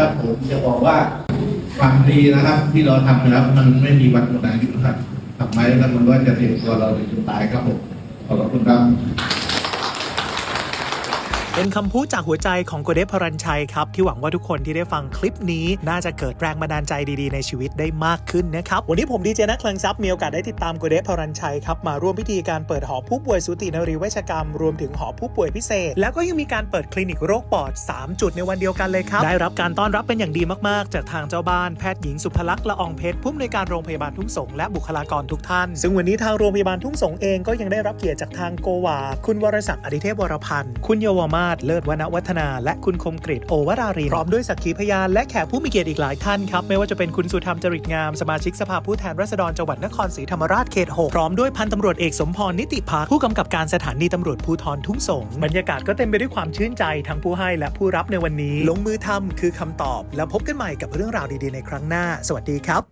นะครับ ผมจะบอกว่าความดีนะครับ ที่เราทำนะครับ มันไม่มีวันหมดอายุครับทำไมแล้วมันก็จะติดตัวเราจนตายครับผมขอบคุณครับ เป็นคำพูดจากหัวใจของโกเดฟพรัญชัยครับ ที่หวังว่าทุกคนที่ได้ฟังคลิปนี้ น่าจะเกิดแรงบันดาลใจดีๆในชีวิตได้มากขึ้นนะครับ วันนี้ผมดีเจนักคลังทรัพย์มีโอกาสได้ติดตามโกเดฟพรัญชัยครับ มาร่วมพิธีการเปิดหอผู้ป่วยสูตินรีเวชกรรม รวมถึงหอผู้ป่วยพิเศษ แล้วก็ยังมีการเปิดคลินิกโรคปอด 3 จุดในวันเดียวกันเลยครับได้รับการต้อนรับเป็นอย่างดีมากๆ จากทางเจ้าบ้านแพทย์หญิงสุภลักษณ์ละอองเพชรผู้อำนวยการโรงพยาบาลทุ่งสงและบุคลากรทุกท่าน ซึ่งวันนี้ทางโรงพยาบาลทุ่งสงเองก็ยังได้รับเกียรติจากทางโกวา คุณวรศักดิ์อดิเทพวรพันธ์คุณเยาวมาศเลิศวนวัฒนา และคุณคมกริตโอวรารินพร้อมด้วยสักขีพยานและแขกผู้มีเกียรติอีกหลายท่านครับ ไม่ว่าจะเป็นคุณสุธรรมจริตงาม สมาชิกสภาผู้แทนราษฎรจังหวัดนครศรีธรรมราชเขต6พร้อมด้วยพันตำรวจเอกสมพรนิติพักผู้กำกับการสถานีตำรวจภูธรทุ่งสงบรรยากาศก็เต็มไปด้วยความชื่นใจทั้งผู้ให้และผู้รับในวันนี้ ลงมือทำคือคำตอบ แล้วพบกันใหม่กับเรื่องราวดีๆในครั้งหน้า สวัสดีครับ